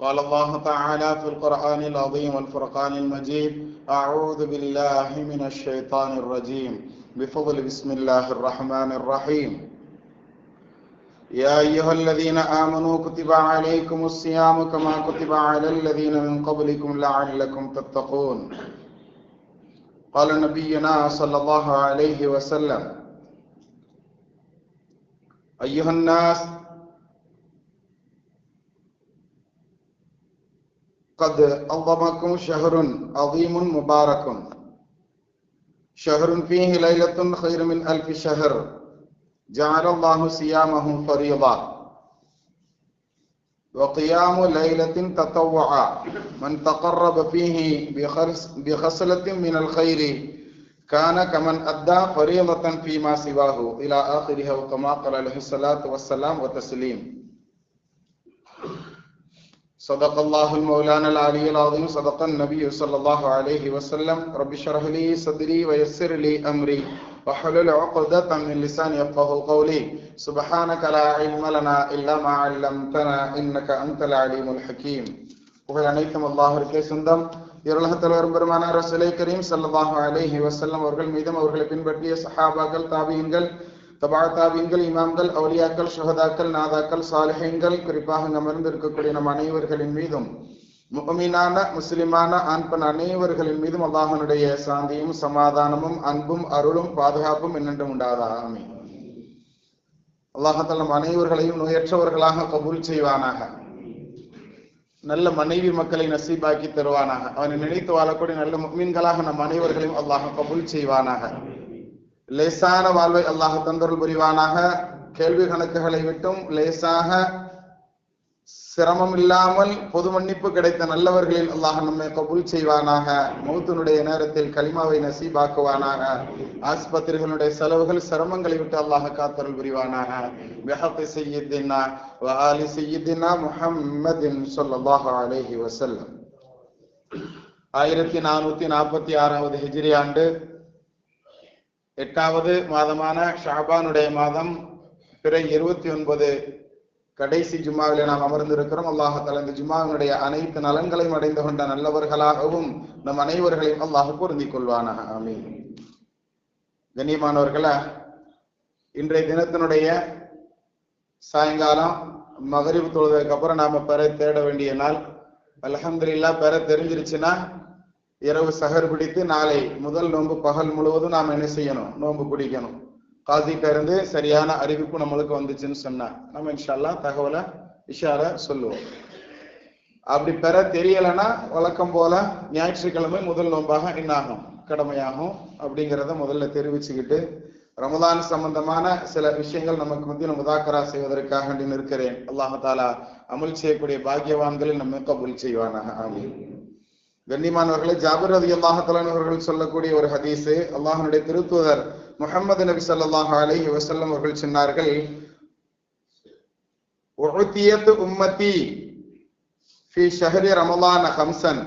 قال الله تعالى في القرآن العظيم والفرقان المجيد أعوذ بالله من الشيطان الرجيم. بفضل بسم الله الرحمن الرحيم. يا أيها الذين آمنوا كتب عليكم الصيام كما كتب على الذين من قبلكم لعلكم تتقون. قال نبينا صلى الله عليه وسلم أيها الناس قد أنظمكم شهر عظيم مبارك. شهر فيه ليلة خير من ألف شهر. جعل الله صيامه فريضة وقيام ليلة تطوعا. من تقرب فيه بخصلة من الخير كان كمن أدى فريضة فيما سواه إلى آخرها وكما قال عليه الصلاة والسلام وتسليم صدق الله المولانا العلي العظيم صدق النبي صلى الله عليه وسلم رب اشرح لي صدري ويسر لي أمري وحلل عقدة من لساني يفقه قولي سبحانك لا علم لنا إلا ما علمتنا إنك أنت العليم الحكيم புகழ் அனைத்தும் அல்லாஹிற்கே சொந்தம் இருலகத்தில் வரும் பெருமான ரசூலை கரீம் சல்லாஹு அலைஹி வசல்லம் அவர்கள் மீதும் அவர்களை பின்பற்றிய சஹாபாக்கள் தாபியன்கள் தபா தாபியன்கள் இமாம்கள் அவுலியாக்கள் சுகதாக்கள் நாதாக்கள் சாலிஹங்கள் குறிப்பாக அமர்ந்து இருக்கக்கூடிய நம் அனைவர்களின் மீதும் முகமீனான முஸ்லிமான ஆண்பன் அனைவர்களின் மீதும் அல்லாஹனுடைய சாந்தியும் சமாதானமும் அன்பும் அருளும் பாதுகாப்பும் என்னென்றும் உண்டாதா ஆமி அல்லாஹால நம் அனைவர்களையும் நோயற்றவர்களாக கபூல் செய்வானாக. நல்ல மனைவி மக்களை நசீபாக்கி தருவானாக. அவனை நினைத்து வாழக்கூடிய நல்ல மீன்களாக நம் அனைவர்களையும் அல்லாஹ் கபூல் செய்வானாக. லேசான வாழ்வை அல்லாஹ் தந்தருள் புரிவானாக. கேள்வி கணக்குகளை விட்டும் லேசாக சிரமம் இல்லாமல் பொது மன்னிப்பு கிடைத்த நல்லவர்களில் அல்லாஹ் நம்மை கபுல் செய்வானாக. மௌத்தனுடைய நேரத்தில் கலிமாவை நசீபாக்குவானாக. ஆஸ்பத்திரிகளுடைய செலவுகள் சிரமங்களை விட்டு அல்லாஹ் காத்தருள் புரிவானாக. வெஹத்தை செய்யத்தின்னா வஹாலி செய்யத்தின்னா முஹம்மதின் சொல்லல்லாஹ் அலேஹி வசல்லம் ஆயிரத்தி நானூத்தி நாற்பத்தி ஆறாவது ஹிஜ்ரி ஆண்டு எட்டாவது மாதமான ஷாபானுடைய மாதம் பிற இருபத்தி ஒன்பது கடைசி ஜும்மாவிலே நாம் அமர்ந்திருக்கிறோம். அல்லாஹால இந்த ஜும்மாவினுடைய அனைத்து நலன்களையும் அடைந்து கொண்ட நல்லவர்களாகவும் நம் அனைவர்களையும் அல்லாஹ் பொருந்திக் கொள்வானா ஆமீன். கண்ணியமானவர்களா இன்றைய தினத்தினுடைய சாயங்காலம் மகரிவு தொழுதுக்கு அப்புறம் நாம பெற தேட வேண்டிய நாள். அலமதுல்லா பெற தெரிஞ்சிருச்சுன்னா இரவு சகர் பிடித்து நாளை முதல் நோன்பு பகல் முழுவதும் நாம் என்ன செய்யணும்? நோன்பு பிடிக்கணும். காசிட்ட இருந்து சரியான அறிவிப்பு நம்மளுக்கு வந்துச்சுன்னு சொன்னா நம்ம இன்ஷால்லா தகவலை இஷார சொல்லுவோம். அப்படி பெற தெரியலைன்னா வழக்கம் போல ஞாயிற்றுக்கிழமை முதல் நோன்பாக என்னாகும் கடமையாகும் அப்படிங்கிறத முதல்ல தெரிவிச்சுக்கிட்டு ரமதான் சம்பந்தமான சில விஷயங்கள் நமக்கு மத்தியில் முதாக்கரா செய்வதற்காக இருக்கிறேன் அல்லாஹாலா அமல் செய்யக்கூடிய பாக்கியவான்களில் நம்ம கபுல் செய்வானாக. ஆமீன். கண்ணியமானவர்களை ஜாபர் ரதி அல்லாஹலானவர்கள் சொல்லக்கூடிய ஒரு ஹதீஸு அல்லாஹனுடைய திருத்துவதர் முகமது நபி சல்லாஹ் அலஹி வசல்லம் அவர்கள் சொன்னார்கள் உம்மதி ஃபி ஷஹரி ரமலான ஹம்சன்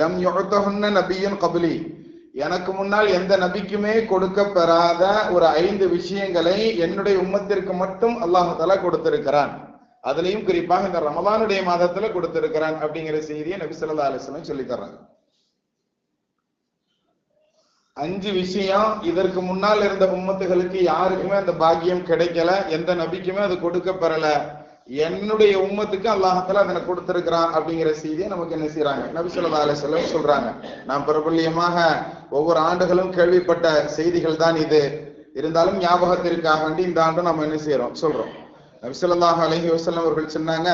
லம் யுத்தஹுன்ன நபியின் கபுலி. எனக்கு முன்னால் எந்த நபிக்குமே கொடுக்க பெறாத ஒரு ஐந்து விஷயங்களை என்னுடைய உம்மத்திற்கு மட்டும் அல்லாஹால கொடுத்திருக்கிறான். அதுலயும் குறிப்பாக இந்த ரமதானுடைய மாதத்துல கொடுத்திருக்கிறான் அப்படிங்கிற செய்தியை நபி சொல்லா அலிஸ்லாம் சொல்லி தர்றாங்க. அஞ்சு விஷயம் இதற்கு முன்னால் இருந்த உம்மத்துகளுக்கு யாருக்குமே அந்த பாக்கியம் கிடைக்கல எந்த நபிக்குமே அது கொடுக்க பெறல என்னுடைய உம்மத்துக்கு அல்லாஹத்துல அதனை கொடுத்திருக்கிறான் அப்படிங்கிற செய்தியை நமக்கு என்ன செய்யறாங்க நபி அலிஸ்லம் சொல்றாங்க. நாம் பிரபல்யமாக ஒவ்வொரு ஆண்டுகளும் கேள்விப்பட்ட செய்திகள் தான் இது. இருந்தாலும் ஞாபகத்திற்காக வேண்டி இந்த ஆண்டு நம்ம என்ன செய்யறோம் சொல்றோம். நபிசல்லாஹ் அலஹி வசல்லம் அவர்கள் சொன்னாங்க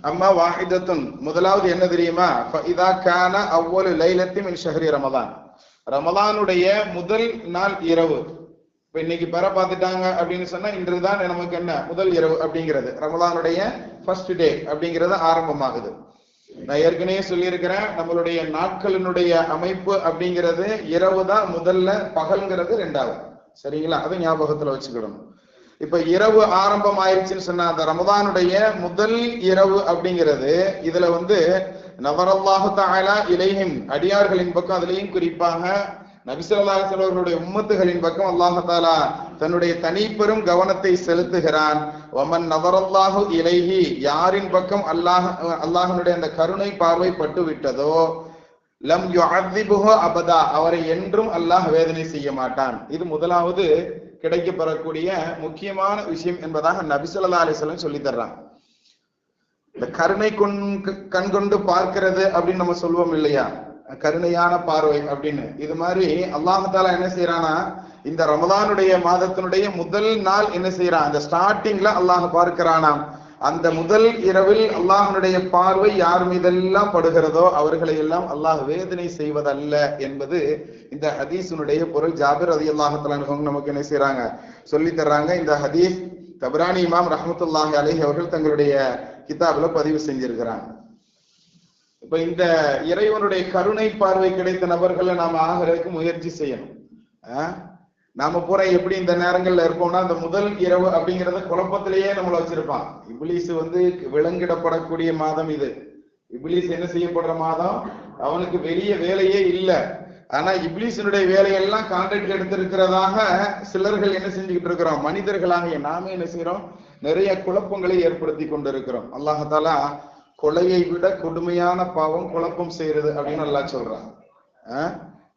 அம்மா வாஹிதத்துன் முதலாவது என்ன தெரியுமா? இதா கான அவ்வளவு லைலத்தி மின் ஷஹரி ரமதான். ரமதானுடைய முதல் நாள் இரவு. இப்ப இன்னைக்கு பெற பார்த்துட்டாங்க அப்படின்னு சொன்னா இன்றுதான் நமக்கு என்ன? முதல் இரவு அப்படிங்கிறது. ரமலானுடைய ஃபர்ஸ்ட் டே அப்படிங்கிறது ஆரம்பமாகுது. நான் ஏற்கனவே சொல்லியிருக்கிறேன் நம்மளுடைய நாட்களினுடைய அமைப்பு அப்படிங்கிறது இரவு தான் முதல்ல பகல்ங்கிறது ரெண்டாவது. சரிங்களா? அதை ஞாபகத்துல வச்சுக்கிடணும் இப்ப இரவு ஆரம்பம் ஆயிடுச்சுன்னு சொன்ன அந்த ரமதானுடைய முதல் இரவு அப்படிங்கிறது இதுல வந்து நவரல்லாஹு தஆலா இலைஹிம் அடியார்களின் பக்கம் அதுலயும் குறிப்பாக நபிசல்லாஹ் அவர்களுடைய உம்மத்துகளின் பக்கம் அல்லாஹாலா தன்னுடைய தனிப்பெரும் கவனத்தை செலுத்துகிறான். ஒமன் நவரல்லாஹு இலைஹி யாரின் பக்கம் அல்லாஹ் அல்லாஹனுடைய அந்த கருணை பார்வை பட்டு விட்டதோ லம் யுஅذிபுஹு அபதா அவரை என்றும் அல்லாஹ் வேதனை செய்ய மாட்டான். இது முதலாவது கிடைக்கப்பெறக்கூடிய முக்கியமான விஷயம் என்பதாக நபிசல்லா ஸல்லல்லாஹு சொல்லி தர்றாங்க. இந்த கருணை கொண் கண் கொண்டு பார்க்கிறது அப்படின்னு நம்ம சொல்லுவோம் இல்லையா? கருணையான பார்வை அப்படின்னு. இது மாதிரி அல்லாஹாலா என்ன செய்யறானா இந்த ரமதானுடைய மாதத்தினுடைய முதல் நாள் என்ன செய்யறான் அந்த ஸ்டார்டிங்ல அல்லாஹ் பார்க்கிறானாம். அந்த முதல் இரவில் அல்லாஹனுடைய பார்வை யார் மீதெல்லாம் படுகிறதோ அவர்களை எல்லாம் அல்லாஹ் வேதனை செய்வதல்ல என்பது இந்த ஹதீஸினுடைய பொருள். ஜாபிர் அதி அல்லாஹத்தலான் நமக்கு என்ன செய்யறாங்க சொல்லி தர்றாங்க. இந்த ஹதீஸ் தபரானி இமாம் ரஹமத்துல்லாஹி அலஹி அவர்கள் தங்களுடைய கிதாபில் பதிவு செஞ்சிருக்கிறாங்க. இப்ப இந்த இறைவனுடைய கருணை பார்வை கிடைத்த நபர்களை நாம ஆகிறதுக்கு முயற்சி செய்யணும். ஆஹ் நாம பூரா எப்படி இந்த நேரங்கள்ல இருப்போம்னா அந்த முதல் இரவு அப்படிங்கறத குழப்பத்திலேயே நம்மளை வச்சிருப்பான். இபிலிஸ் வந்து விலங்கிடப்படக்கூடிய மாதம் இது. இபிலிஸ் என்ன செய்யப்படுற மாதம்? அவனுக்கு வெளிய வேலையே இல்லை. ஆனா இப்லீஸினுடைய வேலையெல்லாம் கான்ட்ராக்ட் எடுத்திருக்கிறதாக சிலர்கள் என்ன செஞ்சுக்கிட்டு இருக்கிறோம்? மனிதர்களாக நாமே என்ன செய்யறோம் நிறைய குழப்பங்களை ஏற்படுத்தி கொண்டிருக்கிறோம். அல்லாஹாலா கொலையை விட கொடுமையான பாவம் குழப்பம் செய்யறது அப்படின்னு நல்லா சொல்றான்.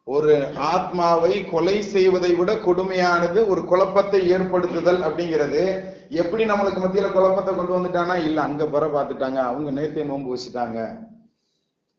ஒரு ஆத்மாவை கொலை செய்வதை விட கொடுமையானது ஒரு குழப்பத்தை ஏற்படுத்துதல் அப்படிங்கிறது. எப்படி நம்மளுக்கு மத்தியில குழப்பத்தை கொண்டு வந்துட்டானா? இல்ல அங்க பெற பார்த்துட்டாங்க. அவங்க நேர்த்திய நோன்பு வச்சுட்டாங்க.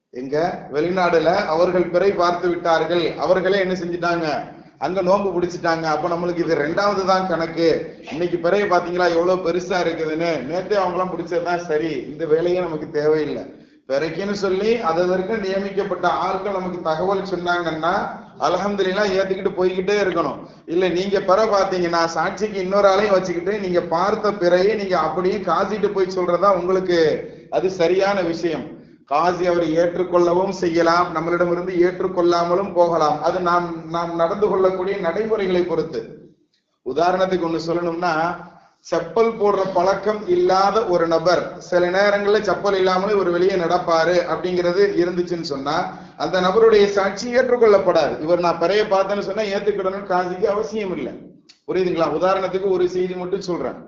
எங்க? வெளிநாடுல அவர்கள் பிறை பார்த்து விட்டார்கள். அவர்களே என்ன செஞ்சுட்டாங்க? அங்க நோன்பு பிடிச்சிட்டாங்க. அப்ப நம்மளுக்கு இது ரெண்டாவது தான் கணக்கு. இன்னைக்கு பிறைய பாத்தீங்களா எவ்வளவு பெருசா இருக்குதுன்னு. நேத்தே அவங்க எல்லாம் பிடிச்சதுதான் சரி. இந்த வேலையே நமக்கு தேவையில்லை. பிறைக்குன்னு சொல்லி அதற்கு நியமிக்கப்பட்ட ஆட்கள் நமக்கு தகவல் சொன்னாங்கன்னா அலகம்துலாம் ஏத்துக்கிட்டு போய்கிட்டே இருக்கணும். இல்ல நீங்க பிற பாத்தீங்கன்னா சாட்சிக்கு இன்னொரு ஆளையும் வச்சுக்கிட்டு நீங்க பார்த்த பிறையை நீங்க அப்படியே காசிட்டு போய் சொல்றதா உங்களுக்கு அது சரியான விஷயம். காசி அவர் ஏற்றுக்கொள்ளவும் செய்யலாம். நம்மளிடமிருந்து ஏற்றுக்கொள்ளாமலும் போகலாம். அது நாம் நாம் நடந்து கொள்ளக்கூடிய நடைமுறைகளை பொறுத்து. உதாரணத்துக்கு ஒண்ணு சொல்லணும்னா செப்பல் போடுற பழக்கம் இல்லாத ஒரு நபர் சில நேரங்களில் செப்பல் இல்லாமலே ஒரு வெளியே நடப்பாரு அப்படிங்கிறது இருந்துச்சுன்னு சொன்னா அந்த நபருடைய சாட்சி ஏற்றுக்கொள்ளப்படாது. இவர் நான் பிறைய பார்த்தேன்னு சொன்னா ஏத்துக்கிடணும்னு காசிக்கு அவசியம் இல்லை. புரியுதுங்களா? உதாரணத்துக்கு ஒரு செய்தி மட்டும் சொல்றேன்.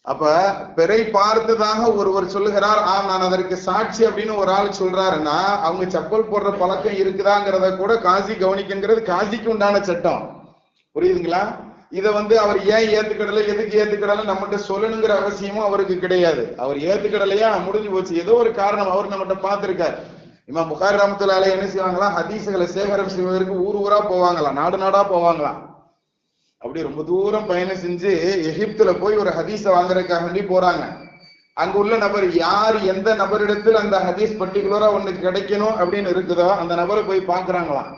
அப்ப பிறை பார்த்ததாக ஒருவர் சொல்லுகிறார் ஆ நான் அதற்கு சாட்சி அப்படின்னு ஒரு ஆள் சொல்றாருன்னா அவங்க செப்பல் போடுற பழக்கம் இருக்குதாங்கிறத கூட காசி கவனிக்குங்கிறது காசிக்கு உண்டான சட்டம். புரியுதுங்களா? இதை வந்து அவர் ஏன் ஏத்துக்கிடல எதுக்கு ஏத்துக்கிடல நம்மகிட்ட சொல்லணுங்கிற அவசியமும் அவருக்கு கிடையாது. அவர் ஏத்துக்கிடலையா? முடிஞ்சு போச்சு. ஏதோ ஒரு காரணம் அவர் நம்மகிட்ட பார்த்திருக்காரு. இம்மா புகார் ராமத்துலால என்ன செய்வாங்களாம் ஹதீசுகளை சேகரம் செய்வதற்கு ஊர் ஊரா போவாங்களாம். நாடு நாடா போவாங்களாம். அப்படி ரொம்ப தூரம் பயணம் செஞ்சு எகிப்துல போய் ஒரு ஹதீஸ வாங்குறதுக்காக வேண்டி போறாங்க. அங்க உள்ள நபர் யார் எந்த நபரிடத்தில் அந்த ஹதீஸ் பர்டிகுலரா ஒண்ணு கிடைக்கணும் அப்படின்னு இருக்குதோ அந்த நபரை போய் பாக்குறாங்களாம்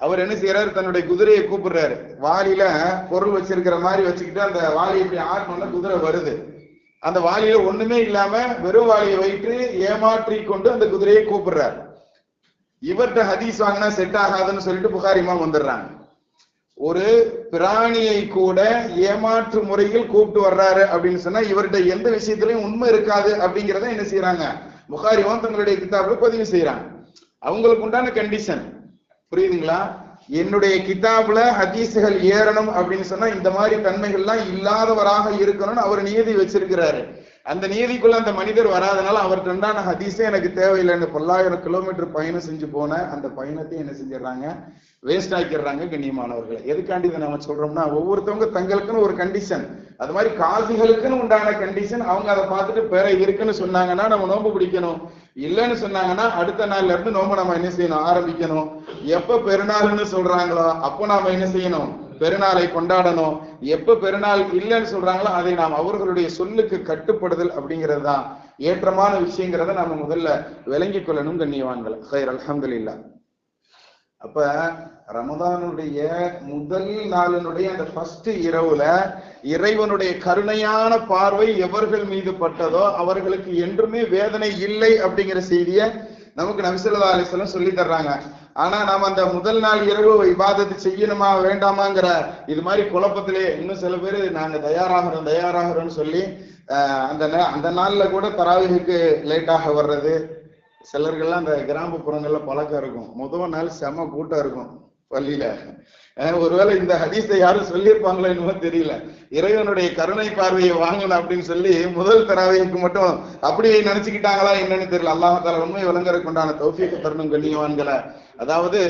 அவர் என்ன செய்யறாரு தன்னுடைய குதிரையை கூப்பிடுறாரு. வாலியில பொருள் வச்சிருக்கிற மாதிரி வச்சுக்கிட்டு அந்த வாலி இப்படி ஆடணும்னா குதிரை வருது. அந்த வாலியில ஒண்ணுமே இல்லாம வெறும் வாலியை வைத்து ஏமாற்றி கொண்டு அந்த குதிரையை கூப்பிடுறாரு. இவர்கிட்ட ஹதீஸ் வாங்கினா செட் ஆகாதுன்னு சொல்லிட்டு புகாரிமா வந்துடுறாங்க. ஒரு பிராணியை கூட ஏமாற்று முறையில் கூப்பிட்டு வர்றாரு அப்படின்னு சொன்னா இவர்கிட்ட எந்த விஷயத்திலையும் உண்மை இருக்காது அப்படிங்கிறத என்ன செய்யறாங்க புகாரிமா தங்களுடைய கிதாபில் பதிவு செய்யறாங்க அவங்களுக்கு உண்டான கண்டிஷன் புரியுதுங்களா? என்னுடைய கிதாப்ல ஹதீஸுகள் ஏறணும் அப்படின்னு சொன்னா இந்த மாதிரி தன்மைகள்லாம் இல்லாதவராக இருக்கணும்னு அவர் நியதி வச்சிருக்கிறாரு. அந்த நீதிக்குள்ள அந்த மனிதர் வராதனால அவர்கிட்ட உண்டான ஹதீஸே எனக்கு தேவையில்லைன்னு பல்லாயிரம் கிலோமீட்டர் பயணம் செஞ்சு போன அந்த பயணத்தை என்ன செஞ்சிடறாங்க வேஸ்ட் ஆக்கிடுறாங்க கண்ணியமானவர்களை. எதுக்காண்டி இதை நம்ம சொல்றோம்னா ஒவ்வொருத்தவங்க தங்களுக்குன்னு ஒரு கண்டிஷன் அது மாதிரி காசிகளுக்குன்னு உண்டான கண்டிஷன் அவங்க அதை பார்த்துட்டு பேர இருக்குன்னு சொன்னாங்கன்னா நம்ம நோன்பு பிடிக்கணும். இல்லைன்னு சொன்னாங்கன்னா அடுத்த நாள்ல இருந்து நோம்பு நம்ம என்ன செய்யணும்? ஆரம்பிக்கணும். எப்ப பெருநாள்னு சொல்றாங்களோ அப்போ நாம என்ன செய்யணும்? பெருநாளை கொண்டாடணும். எப்ப பெருநாள் இல்லைன்னு சொல்றாங்களோ அதை நாம் அவர்களுடைய சொல்லுக்கு கட்டுப்படுதல் அப்படிங்கிறது தான். ஏற்றமான விஷயங்கிறத நாம முதல்ல விளங்கிக் கொள்ளணும் கண்ணியவான்கள். ஹைர் இல்லா அப்ப ரமதானுடைய முதல் நாளினுடைய அந்த ஃபர்ஸ்ட் இரவுல இறைவனுடைய கருணையான பார்வை எவர்கள் மீது பட்டதோ அவர்களுக்கு என்றுமே வேதனை இல்லை அப்படிங்கிற செய்தியை நமக்கு நபிசல்லா அலிஸ்லாம் சொல்லி தர்றாங்க. ஆனா நாம அந்த முதல் நாள் இரவு விவாதத்தை செய்யணுமா வேண்டாமாங்கிற இது மாதிரி குழப்பத்திலே இன்னும் சில பேர் நாங்க தயாராகிறோம் தயாராகிறோம்னு சொல்லி அந்த அந்த நாள்ல கூட தராவிகளுக்கு லேட்டாக வர்றது சிலர்கள்லாம் அந்த கிராமப்புறங்கள்ல பழக்கம் இருக்கும். முதல் நாள் செம கூட்டம் இருக்கும் பள்ளியில. ஒருவேளை இந்த ஹதீஸை யாரும் சொல்லியிருப்பாங்களோ என்னமோ தெரியல. இறைவனுடைய கருணை பார்வையை வாங்கணும் அப்படின்னு சொல்லி முதல் தராவைக்கு மட்டும் அப்படியே நினைச்சுக்கிட்டாங்களா என்னன்னு தெரியல. அல்லாஹால உண்மை விளங்குறதுக்கு உண்டான தௌஃபீக்கு தருணம் கண்ணியவான்களை. அதாவது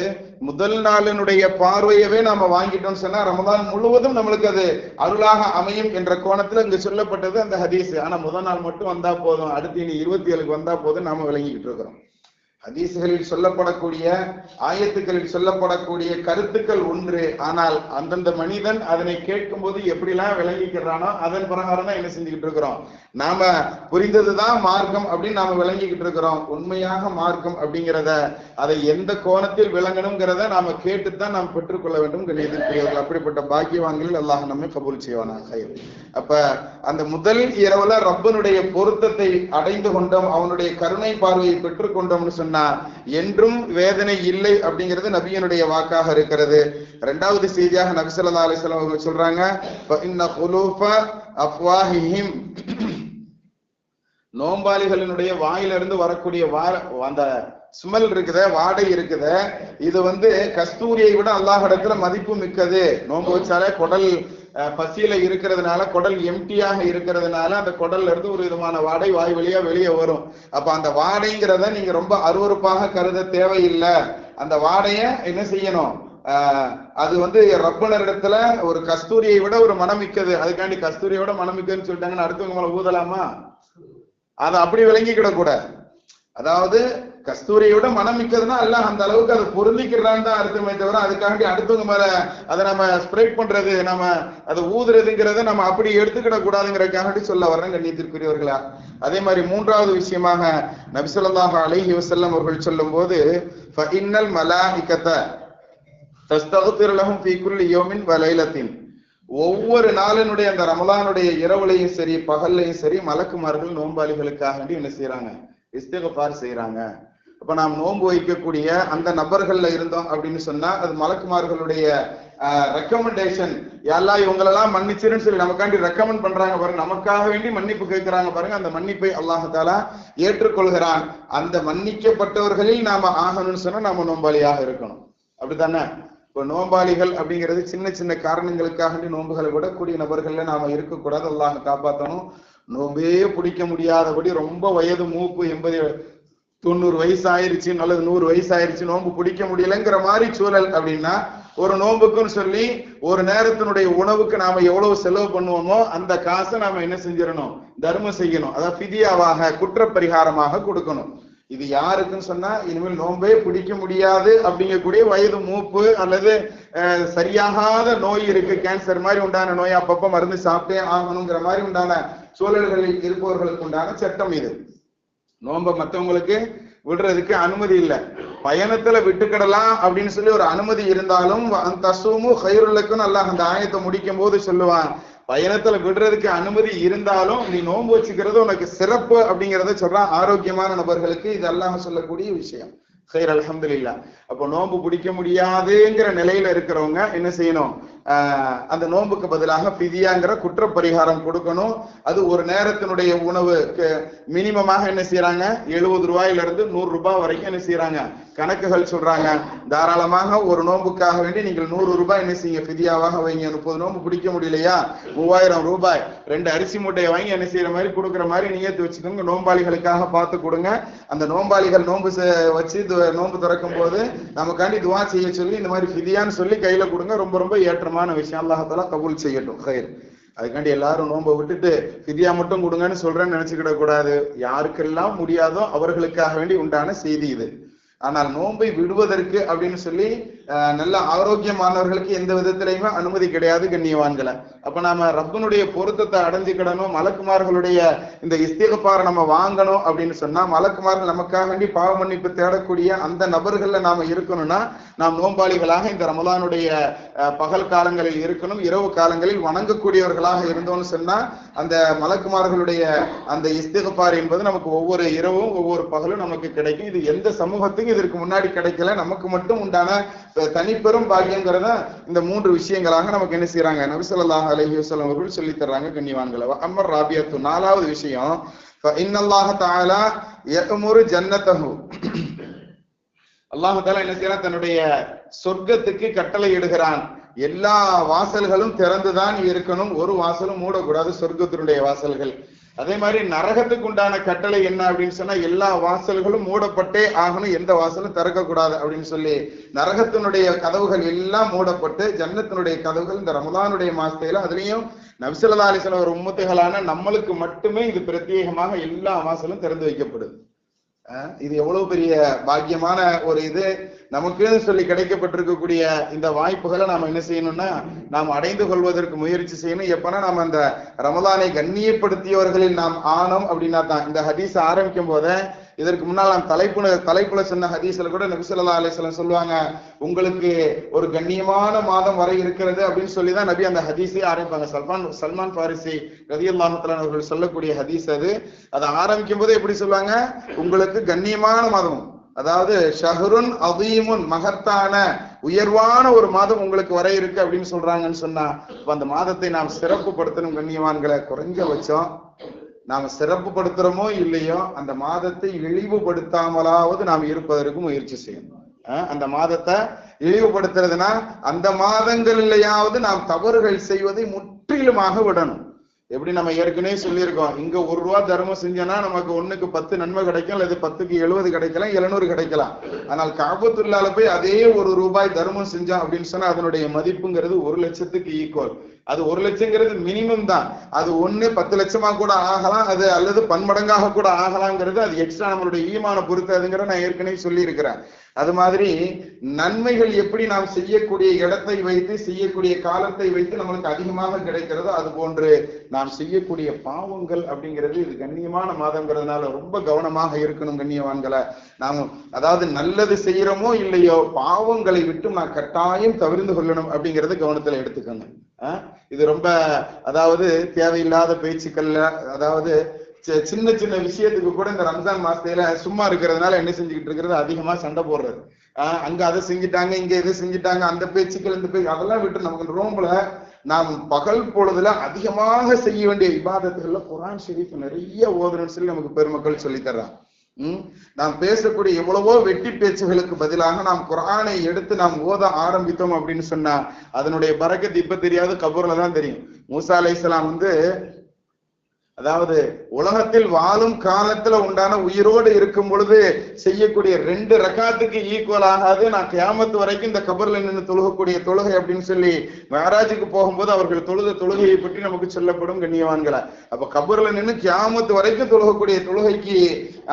முதல் நாளினுடைய பார்வையவே நாம வாங்கிட்டோம்னு சொன்னா ரமதான் முழுவதும் நம்மளுக்கு அது அருளாக அமையும் என்ற கோணத்துல இங்க சொல்லப்பட்டது அந்த ஹதீஸ். ஆனா முதல் நாள் மட்டும் வந்தா போதும். அடுத்து இனி இருபத்தி ஏழுக்கு வந்தா போதும் நாம விளங்கிக்கிட்டு இருக்கிறோம். ஹதீசுகளில் சொல்லப்படக்கூடிய ஆயத்துக்களில் சொல்லப்படக்கூடிய கருத்துக்கள் ஒன்று. ஆனால் அந்தந்த மனிதன் அதனை கேட்கும் போது எப்படிலாம் விளங்கிக்கிறானோ அதன் பிரகாரம் தான் என்ன செஞ்சுக்கிட்டு இருக்கிறோம். நாம புரிந்ததுதான் மார்க்கம் அப்படின்னு நாம விளங்கிக்கிட்டு இருக்கிறோம். உண்மையாக மார்க்கம் அப்படிங்கிறத அதை எந்த கோணத்தில் விளங்கணுங்கிறத நாம கேட்டுத்தான் நாம் பெற்றுக்கொள்ள வேண்டும். கண்ணியத்திற்குரியவர்கள் அப்படிப்பட்ட பாக்கியவான்களில் அல்லாஹ் நம்மை கபூல் செய்வானாக. அப்ப அந்த முதல் இரவுல ரப்பனுடைய பொருத்தத்தை அடைந்து கொண்டோம் அவனுடைய கருணை பார்வையை பெற்றுக்கொண்டோம்னு சொன்ன என்றும் வேதனை இல்லை அப்படிங்கிறது நபியனுடைய வாக்காக இருக்கிறது. இரண்டாவது செய்தியாக நபிசல்லா அலிஸ்லாம் அலைஹி அவங்க சொல்றாங்க "ஃப நோம்பாளிகளினுடைய வாயிலிருந்து வரக்கூடிய வா அந்த ஸ்மெல் இருக்குத வாடை இருக்குத. இது வந்து கஸ்தூரியை விட அல்லாஹ் இடத்துல மதிப்பு மிக்கது. நோன்பு வச்சாலே குடல் பசியில இருக்கிறதுனால குடல் எம்டியாக இருக்கிறதுனால அந்த குடல்ல இருந்து ஒரு விதமான வாடை வாய் வழியா வெளியே வரும். அப்ப அந்த வாடைங்கிறத நீங்க ரொம்ப அருவருப்பாக கருத தேவையில்லை. அந்த வாடைய என்ன செய்யணும்? அது வந்து ரப்பனர் இடத்துல ஒரு கஸ்தூரியை விட ஒரு மனம் அதுக்காண்டி கஸ்தூரியை விட மனமிக்கதுன்னு சொல்லிட்டாங்கன்னு அடுத்தவங்க மேல ஊதலாமா? அதை அப்படி விளங்கிக்கிடக் அதாவது கஸ்தூரியோட விட மனம் மிக்கதுன்னா எல்லாம் அந்த அளவுக்கு அதை பொருந்திக்கிறான்னு தான் அர்த்தமே தவிர அதுக்காண்டி அடுத்தவங்க மேல அதை நம்ம ஸ்ப்ரெட் பண்றது நம்ம அதை ஊதுறதுங்கிறத நம்ம அப்படி எடுத்துக்கிட கூடாதுங்கிறதுக்காண்டி சொல்ல வர்றேன் கண்ணியத்திற்குரியவர்களா? அதே மாதிரி மூன்றாவது விஷயமாக நபிசல்லாஹு அலைஹி வசல்லம் அவர்கள் சொல்லும்போது போது இன்னல் தஸ்தகுதிர் லஹும் பீக்குள்ளி யோமின் வலைலத்தின் ஒவ்வொரு நாளினுடைய அந்த ரமலானுடைய இரவுலையும் சரி பகல்லையும் சரி மலக்குமார்கள் நோன்பாளிகளுக்காக என்ன செய்யறாங்க இஸ்திகபார் செய்யறாங்க இப்ப நாம் நோன்பு வைக்கக்கூடிய அந்த நபர்கள்ல இருந்தோம் அப்படின்னு சொன்னா அது மலக்குமார்களுடைய ரெக்கமெண்டேஷன் எல்லாம் இவங்களெல்லாம் மன்னிச்சிருன்னு சொல்லி நமக்காண்டி ரெக்கமெண்ட் பண்றாங்க பாருங்க நமக்காக வேண்டி மன்னிப்பு கேட்கிறாங்க பாருங்க அந்த மன்னிப்பை அல்லாஹாலா ஏற்றுக்கொள்கிறான். அந்த மன்னிக்கப்பட்டவர்களில் நாம ஆகணும்னு சொன்னா நாம நோம்பாளியாக இருக்கணும். அப்படித்தானே? இப்போ நோம்பாளிகள் அப்படிங்கிறது சின்ன சின்ன காரணங்களுக்காக நோன்புகளை விடக்கூடிய நபர்கள்ல நாம இருக்கக்கூடாது அல்லாஹ் காப்பாற்றணும் நோம்பே பிடிக்க முடியாதபடி ரொம்ப வயது மூப்பு எண்பது தொண்ணூறு வயசு ஆயிருச்சு அல்லது நூறு வயசு ஆயிருச்சு நோன்பு பிடிக்க முடியலங்கிற மாதிரி சூழல் அப்படின்னா ஒரு நோன்புக்குன்னு சொல்லி ஒரு நேரத்தினுடைய உணவுக்கு நாம எவ்வளவு செலவு பண்ணுவோமோ அந்த காசை நாம என்ன செஞ்சிடணும்? தர்மம் செய்யணும். அதாவது பிதியாவாக குற்றப்பரிகாரமாக கொடுக்கணும். இது யாருக்குன்னு சொன்னா இனிமேல் நோன்பே பிடிக்க முடியாது அப்படிங்கக்கூடிய வயது மூப்பு அல்லது சரியாகாத நோய் இருக்கு. கேன்சர் மாதிரி உண்டான நோய் அப்பப்ப மருந்து சாப்பிட்டே ஆகணுங்கிற மாதிரி உண்டான சூழல்களில் இருப்பவர்களுக்கு உண்டான சட்டம் இது. நோம்ப மற்றவங்களுக்கு விடுறதுக்கு அனுமதி இல்லை. பயணத்துல விட்டுக்கிடலாம் அப்படின்னு சொல்லி ஒரு அனுமதி இருந்தாலும் தசுமு ஹைருலுக்குன்னு அல்லாஹ் அந்த ஆயத்தை முடிக்கும் போது சொல்லுவான். பயணத்துல விடுறதுக்கு அனுமதி இருந்தாலும் நீ நோன்பு வச்சுக்கிறது உனக்கு சிறப்பு அப்படிங்கறத சொல்றான் ஆரோக்கியமான நபர்களுக்கு. இது அல்லாஹ் சொல்லக்கூடிய விஷயம். ஹைர் அல்ஹம்துலில்லாஹ். அப்போ நோன்பு பிடிக்க முடியாதுங்கிற நிலையில இருக்கிறவங்க என்ன செய்யணும்? அந்த நோன்புக்கு பதிலாக பிதியாங்கிற குற்றப்பரிகாரம் கொடுக்கணும். அது ஒரு நேரத்தினுடைய உணவு மினிமமாக என்ன செய்யறாங்க எழுபது ரூபாயில இருந்து நூறு ரூபாய் வரைக்கும் என்ன செய்யறாங்க கணக்குகள் சொல்றாங்க. தாராளமாக ஒரு நோன்புக்காக வேண்டி நீங்கள் நூறு ரூபாய் என்ன செய்யுங்க? பிதியாவாக வைங்க. முப்பது நோன்பு பிடிக்க முடியலையா? மூவாயிரம் ரூபாய். ரெண்டு அரிசி மூட்டையை வாங்கி என்ன செய்யற மாதிரி கொடுக்குற மாதிரி நியத்து வச்சுக்கோங்க. நோம்பாளிகளுக்காக பார்த்து கொடுங்க. அந்த நோம்பாளிகள் நோன்பு வச்சு நோன்பு திறக்கும் போது நமக்காண்டி துவா செய்ய சொல்லி இந்த மாதிரி பிதியான்னு சொல்லி கையில கொடுங்க. ரொம்ப ரொம்ப ஏற்றமான விஷயம். அல்லாஹால கபூல் செய்யட்டும். ஹயர் அதுக்காண்டி எல்லாரும் நோன்பை விட்டுட்டு ஃபிதியா மட்டும் கொடுங்கன்னு சொல்றேன்னு நினைச்சுக்கிட கூடாது. யாருக்கெல்லாம் முடியாதோ அவர்களுக்காக வேண்டி உண்டான செய்தி இது. ஆனால் நோன்பை விடுவதற்கு அப்படின்னு சொல்லி நல்ல ஆரோக்கியமானவர்களுக்கு எந்த விதத்திலையுமே அனுமதி கிடையாது கண்ணியவான்களை. அப்ப நாம ரப்பனுடைய பொருத்தத்தை அடைஞ்சுக்கிடணும் மலக்குமார்களுடைய இந்த இஸ்திகப்பார நம்ம வாங்கணும் அப்படின்னு சொன்னா மலக்குமார்கள் நமக்காக வேண்டி பாவ மன்னிப்பு தேடக்கூடிய அந்த நபர்கள்ல நாம இருக்கணும்னா நாம் நோம்பாளிகளாக இந்த ரமலானுடைய அஹ், பகல் காலங்களில் இருக்கணும் இரவு காலங்களில் வணங்கக்கூடியவர்களாக இருந்தோம்னு சொன்னா அந்த மலக்குமார்களுடைய அந்த இஸ்திகப்பார் என்பது நமக்கு ஒவ்வொரு இரவும் ஒவ்வொரு பகலும் நமக்கு கிடைக்கும். இது எந்த சமூகத்துக்கும் இதற்கு முன்னாடி கிடைக்கல. நமக்கு மட்டும் உண்டான தனிப்பெரும் பாக்கியங்கிறத இந்த மூன்று விஷயங்களாக நமக்கு என்ன செய்யறாங்க நபிசல்லாஹ் அலஹி வசலம் அவர்கள் சொல்லி தர்றாங்க கண்ணிவான்களை அம்மர் ராபியத்து நாலாவது விஷயம் இன்னல்லாஹ தாலா எமுரு ஜன்னத்தஹு. அல்லாஹ் தாலா என்ன செய்யறான் தன்னுடைய சொர்க்கத்துக்கு கட்டளை இடுகிறான். எல்லா வாசல்களும் திறந்துதான் இருக்கணும். ஒரு வாசலும் மூடக்கூடாது சொர்க்கத்தினுடைய வாசல்கள். அதே மாதிரி நரகத்துக்கு உண்டான கட்டளை என்ன அப்படின்னு சொன்னா எல்லா வாசல்களும் மூடப்பட்டே ஆகணும் எந்த வாசலும் திறக்க கூடாது அப்படின்னு சொல்லி நரகத்தினுடைய கதவுகள் எல்லாம் மூடப்பட்டு ஜன்னத்தினுடைய கதவுகள் இந்த ரமதானுடைய மாசத்தையில அதுலயும் நபிசல்லா அலிஸ்லாம் ஒரு உம்மத்துகளான நம்மளுக்கு மட்டுமே இது பிரத்யேகமாக எல்லா வாசலும் திறந்து வைக்கப்படுது. இது எவ்வளவு பெரிய பாக்கியமான ஒரு இது. நமக்குன்னு சொல்லி கிடைக்கப்பட்டிருக்கக்கூடிய இந்த வாய்ப்புகளை நாம என்ன செய்யணும்னா நாம் அடைந்து கொள்வதற்கு முயற்சி செய்யணும். எப்பனா நாம அந்த ரமலானை கண்ணியப்படுத்தியவர்களில் நாம் ஆனோம் அப்படின்னா தான். இந்த ஹதீஸ் ஆரம்பிக்கும் போதே இதற்கு முன்னால் நான் தலைப்புல தலைப்புல சொன்ன ஹதீஸ்ல கூட நபிசல்லா அலிஸ்லாம் சொல்லுவாங்க உங்களுக்கு ஒரு கண்ணியமான மாதம் வரை இருக்கிறது அப்படின்னு சொல்லி தான் நபி அந்த ஹதீஸே ஆரம்பிப்பாங்க. சல்மான் சல்மான் பாரிசி ரதி தஆலா அவர்கள் சொல்லக்கூடிய ஹதீஸ் அது. அதை ஆரம்பிக்கும் போது எப்படி சொல்லுவாங்க? உங்களுக்கு கண்ணியமான மாதம் அதாவது ஷஹருன் அதீமுன் மகத்தான உயர்வான ஒரு மாதம் உங்களுக்கு வர இருக்கு அப்படின்னு சொல்றாங்கன்னு சொன்னா அந்த மாதத்தை நாம் சிறப்புப்படுத்தணும் கண்ணியவான்களை குறைஞ்சபட்சம் நாம சிறப்புப்படுத்துறோமோ இல்லையோ அந்த மாதத்தை இழிவுபடுத்தாமலாவது நாம் இருப்பதற்கு முயற்சி செய்யணும். அஹ் அந்த மாதத்தை இழிவுபடுத்துறதுனா அந்த மாதங்களிலேயாவது நாம் தவறுகள் செய்வதை முற்றிலுமாக விடணும். எப்படி நம்ம ஏற்கனவே சொல்லியிருக்கோம் இங்க ஒரு ரூபா தர்மம் செஞ்சோம்னா நமக்கு ஒண்ணுக்கு பத்து நன்மை கிடைக்கும் அல்லது பத்துக்கு எழுபது கிடைக்கலாம் எழுநூறு கிடைக்கலாம். ஆனால் காபத்துள்ளால போய் அதே ஒரு ரூபாய் தர்மம் செஞ்சோம் அப்படின்னு சொன்னா அதனுடைய மதிப்புங்கிறது ஒரு லட்சத்துக்கு ஈக்குவல் அது ஒரு லட்சங்கிறது மினிமம் தான். அது ஒண்ணு பத்து லட்சமா கூட ஆகலாம் அது அல்லது பன்மடங்காக கூட ஆகலாங்கிறது அது எக்ஸ்ட்ரா நம்மளுடைய ஈமான பொறுத்ததுங்கிற நான் ஏற்கனவே சொல்லி இருக்கிறேன் அது மாதிரி நன்மைகள் எப்படி நாம் செய்யக்கூடிய இடத்தை வைத்து செய்யக்கூடிய காலத்தை வைத்து நம்மளுக்கு அதிகமாக கிடைக்கிறதோ அது போன்று நாம் செய்யக்கூடிய பாவங்கள் அப்படிங்கிறது இது கண்ணியமான மாதங்கிறதுனால ரொம்ப கவனமாக இருக்கணும் கண்ணியவான்களை. நாம் அதாவது நல்லது செய்யறோமோ இல்லையோ பாவங்களை விட்டு நான் கட்டாயம் தவிர்ந்து கொள்ளணும் அப்படிங்கறத கவனத்துல எடுத்துக்கணும் இது ரொம்ப அதாவது தேவையில்லாத பேச்சுக்கள்ல அதாவது சின்ன சின்ன விஷயத்துக்கு கூட இந்த ரம்ஜான் மாசத்துல சும்மா இருக்கிறதுனால என்ன செஞ்சுக்கிட்டு இருக்கிறது? அதிகமா சண்டை போடுறது. ஆஹ் அங்க அதை செஞ்சுட்டாங்க இங்க இதை செஞ்சுட்டாங்க அந்த பேச்சுக்கள் இந்த பேச்சு அதெல்லாம் விட்டு நமக்கு ரோம்ல நாம் பகல் பொழுதுல அதிகமாக செய்ய வேண்டிய விவாதத்துகள்ல குரான் ஷெரீஃப் நிறைய ஓதணும்னு சொல்லி நமக்கு பெருமக்கள் சொல்லித்தர்றான் உம் நாம் பேசக்கூடிய எவ்வளவோ வெட்டி பேச்சுகளுக்கு பதிலாக நாம் குரானை எடுத்து நாம் ஓத ஆரம்பித்தோம் அப்படின்னு சொன்னா அதனுடைய பறக்கத்து இப்ப தெரியாது கபூர்ல தான் தெரியும். மூசா இஸ்லாம் வந்து அதாவது உலகத்தில் வாழும் காலத்துல உண்டான உயிரோடு இருக்கும் பொழுது செய்யக்கூடிய ரெண்டு ரகாத்துக்கு ஈக்குவல் ஆகாது. நான் கியாமத்து வரைக்கும் இந்த கபர்ல நின்று தொழுகக்கூடிய தொழுகை அப்படின்னு சொல்லி மகாராஜுக்கு போகும்போது அவர்கள் தொழுத தொழுகையை பற்றி நமக்கு சொல்லப்படும் கண்ணியவான்களை. அப்ப கபர்ல நின்று கியாமத்து வரைக்கும் தொழுகக்கூடிய தொழுகைக்கு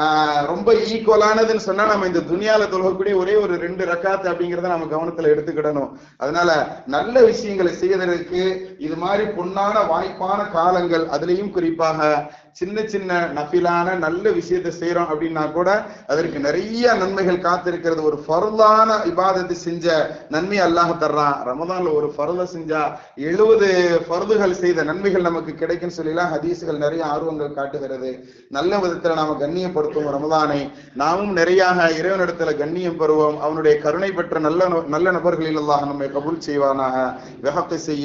ஆஹ் ரொம்ப ஈக்குவலானதுன்னு சொன்னா நம்ம இந்த துணியால தொழுகக்கூடிய ஒரே ஒரு ரெண்டு ரக்காத்து அப்படிங்கிறத நம்ம கவனத்துல எடுத்துக்கிடணும். அதனால நல்ல விஷயங்களை செய்வதற்கு இது மாதிரி பொன்னான வாய்ப்பான காலங்கள் அதுலயும் குறிப்பாக சின்ன சின்ன நபிலான நல்ல விஷயத்தை செய்யறோம் அப்படின்னா கூட அதற்கு நிறைய நன்மைகள் காத்திருக்கிறது. ஒரு ஃபர்லான இபாதத்தை செஞ்ச நன்மை அல்லாஹ் தர்றான். ரமதான்ல ஒரு ஃபர்ல செஞ்சா எழுபது ஃபர்துகள் செய்த நன்மைகள் நமக்கு கிடைக்கும் சொல்லிலாம் ஹதீஸ்கள் நிறைய ஆர்வங்கள் காட்டுகிறது. நல்ல விதத்துல நாம கண்ணியப்படுத்துவோம் ரமதானை. நாமும் நிறைய இறைவனிடத்துல கண்ணியம் பெறுவோம். அவனுடைய கருணை பெற்ற நல்ல நல்ல நபர்களில் அல்லாஹ் நம்மை கபூல் செய்வானாக. வெஹத்தை செய்ய